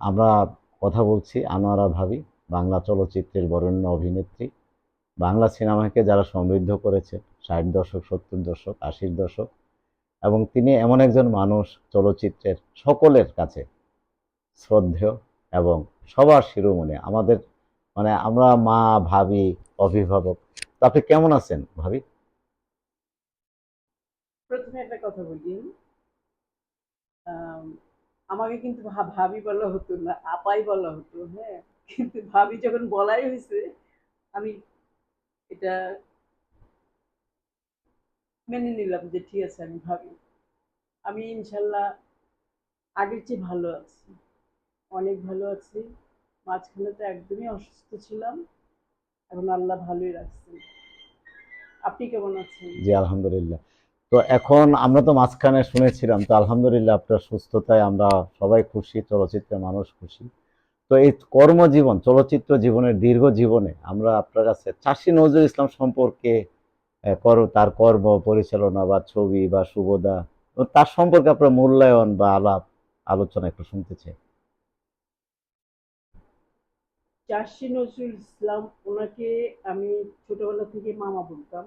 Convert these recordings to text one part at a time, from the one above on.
আমরা কথা বলছি আনোয়ারা ভাবি, বাংলা চলচ্চিত্রের বরেণ্য অভিনেত্রী। বাংলা সিনেমাকে যারা সমৃদ্ধ করেছে, ষাট দশক, সত্তর দশক, আশির দশক, এবং তিনি এমন একজন মানুষ চলচ্চিত্রের সকলের কাছে শ্রদ্ধেয় এবং সবার শিরোমণি। আমাদের মানে আমরা মা, ভাবি, অভিভাবক, তো আপনি কেমন আছেন ভাবি? প্রথমে একটা কথা বলি। আমাকে কিন্তু ভাবি বলা হতো না, আপাই বলা হতো হ্যাঁ। কিন্তু ভাবি যখন বলাই হয়েছে, আমি এটা মেনে নিলাম যে ঠিক আছে, আমি ভাবি। আমি ইনশাল্লাহ আগের চেয়ে ভালো আছি, অনেক ভালো আছি। মাঝখানে তো একদমই অসুস্থ ছিলাম, এখন আল্লাহ ভালোই রাখছেন। আপনি কেমন আছেন? জি, আলহামদুলিল্লাহ। তো এখন আমরা তো মাঝখানে শুনেছিলাম, তো আলহামদুলিল্লাহ আপনার সুস্থতায় আমরা সবাই খুশি চলচ্চিত্রের মানুষ খুশি। তো এই কর্মজীবন, চলচ্চিত্র জীবনের দীর্ঘ জীবনে আমরা আপনার কাছে চাষি নজরুল ইসলাম সম্পর্কে কর, তার কর্ম পরিচালনা বা ছবি বা সুবোধা তার সম্পর্কে আপনার মূল্যায়ন বা আলাপ, আলোচনা একটু শুনতে চাই। চাষি নজরুল ইসলাম, ওনাকে আমি ছোটবেলা থেকে মামা বলতাম।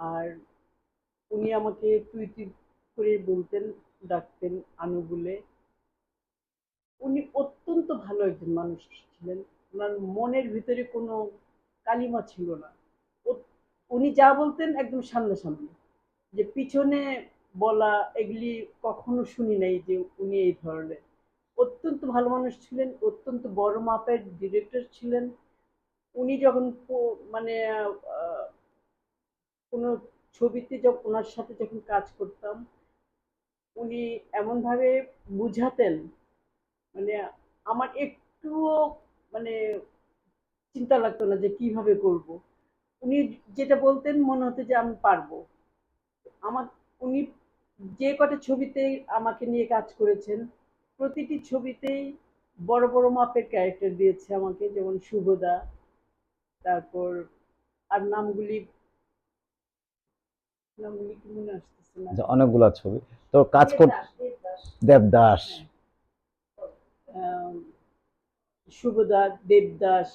আর উনি আমাকে তুই করে বলতেন, ডাকতেন আনু বলে উনি অত্যন্ত ভালো একজন মানুষ ছিলেন। ওনার মনের ভিতরে কোনো কালিমা ছিল না। উনি যা বলতেন একদম সামনাসামনি। যে পিছনে বলা এগুলি কখনো শুনি নাই যে উনি এই ধরনের। অত্যন্ত ভালো মানুষ ছিলেন, অত্যন্ত বড় মাপের ডিরেক্টর ছিলেন। উনি যখন মানে কোনো ছবিতে যখন, ওনার সাথে যখন কাজ করতাম, উনি এমনভাবে বুঝাতেন মানে আমার একটুও মানে চিন্তা লাগতো না যে কীভাবে করব। উনি যেটা বলতেন, মনে হতো যে আমি পারব। আমার, উনি যে কটা ছবিতে আমাকে নিয়ে কাজ করেছেন, প্রতিটি ছবিতেই বড় বড় মাপের ক্যারেক্টার দিয়েছে আমাকে, যেমন শুভদা, তারপর, আর নামগুলি যে অনেকগুলা ছবি। তো কাজ কর দেবদাস, শুভদা দেবদাস।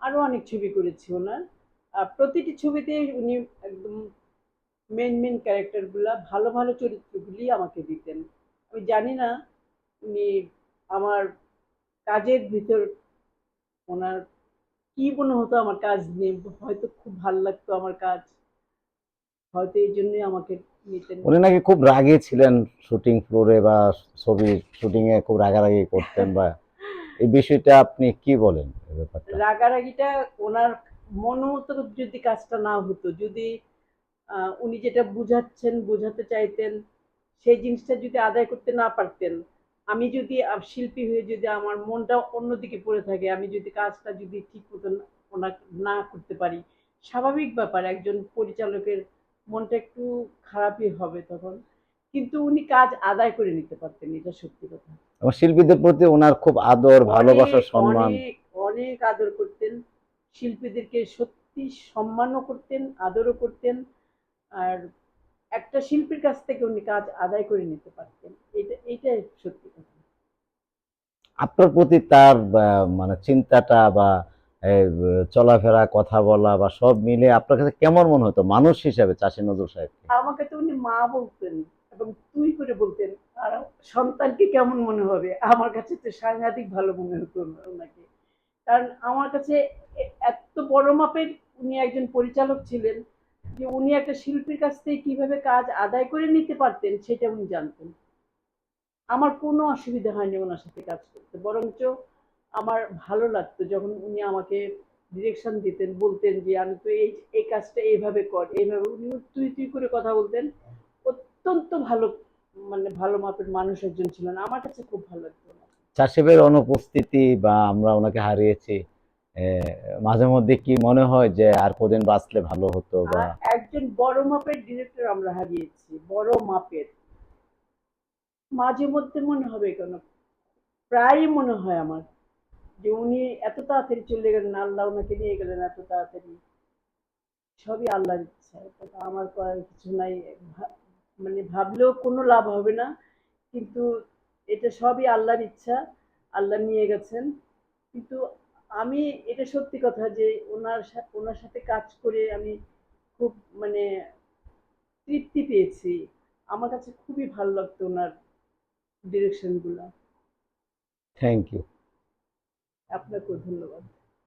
আরও অনেক ছবি করেছি ওনার। আর প্রতিটি ছবিতে উনি একদম মেন মেন ক্যারেক্টারগুলা ভালো ভালো চরিত্রগুলি আমাকে দিতেন। আমি জানি না উনি আমার কাজের ভিতর ওনার কি মনে হতো আমার কাজ নিয়ে হয়তো খুব ভালো লাগতো আমার কাজ। হয়তো এই জন্যই আমাকে উনি নাকি খুব রাগী ছিলেন শুটিং ফ্লোরে বা ছবি শুটিং এ খুব রাগারাগি করতেন বা এই বিষয়টা আপনি কি বলেন এই ব্যাপারটা? রাগারাগিটা ওনার মনমত যদি কাজটা না হতো যদি উনি যেটা বুঝাচ্ছেন বোঝাতে চাইতেন সেই জিনিসটা যদি আদায় করতে না পারতেন আমি যদি শিল্পী হয়ে যদি আমার মনটা অন্যদিকে পড়ে থাকে আমি যদি কাজটা যদি ঠিক মতন ওনার না করতে পারি স্বাভাবিক ব্যাপার। একজন পরিচালকের মনটা একটু খারাপই হবে তখন। কিন্তু উনি কাজ আদায় করে নিতে পারতেন এটা সত্যি কথা। এবং শিল্পীদের প্রতি ওনার খুব আদর ভালোবাসা সম্মান। অনেক আদর করতেন। শিল্পীদেরকে সত্যি সম্মানও করতেন আদরও করতেন। আর একটা শিল্পীর কাছ থেকে উনি কাজ আদায় করে নিতে পারতেন। এটা এইটাই সত্যি কথা। আপনার প্রতি তার মানে চিন্তাটা বা চলাফেরা, কথা বলা বা সব মিলে আপনার কাছে কেমন মনে হতো? মানুষ হিসাবে চাষী নজরুল সাহেব আমাকে তো উনি মা বলতেন এবং তুই করে বলতেন। আর সন্তানকে কেমন মনে হবে? আমার কাছে তো সাংঘাতিক ভালো মনে হতো ওনাকে। কারণ আমার কাছে এত বড় মাপের উনি একজন পরিচালক ছিলেন যে উনি একটা শিল্পীর কাছ থেকে কীভাবে কাজ আদায় করে নিতে পারতেন সেটা উনি জানতেন। আমার কোনো অসুবিধা হয়নি ওনার সাথে কাজ করতে। বরঞ্চ আমার ভালো লাগতো যখন উনি আমাকে ডিরেকশন দিতেন বলতেন যে আমি তো এই এই কাজটা এইভাবে কর। এইভাবে উনি তুই তুই করে কথা বলতেন। অত্যন্ত ভালো মানে ভালো মাপের মানুষ একজন ছিলেন। আমার কাছে খুব ভালো লাগতো। চাষিবের অনুপস্থিতি বা আমরা ওনাকে হারিয়েছি মাঝে মধ্যে কি মনে হয় যে আর কদিন বাঁচলে ভালো হতো বা একজন বড় মাপের ডিরেক্টর আমরা হারিয়েছি বড় মাপের। মাঝে মধ্যে মনে হবে কেন? প্রায় মনে হয় আমার। যে উনি এত তাড়াতাড়ি চলে গেলেন, আল্লাহ ওনাকে নিয়ে গেলেন এত তাড়াতাড়ি। সবই আল্লাহর ইচ্ছা আমার করার কিছু নাই। মানে ভাবলেও কোনো লাভ হবে না, কিন্তু এটা সবই আল্লাহর ইচ্ছা, আল্লাহ নিয়ে গেছেন। কিন্তু আমি এটা সত্যি কথা যে ওনার ওনার সাথে কাজ করে আমি খুব মানে তৃপ্তি পেয়েছি। আমার কাছে খুবই ভালো লাগতো ওনার ডিরেকশনগুলো থ্যাংক ইউ আপনাকেও ধন্যবাদ।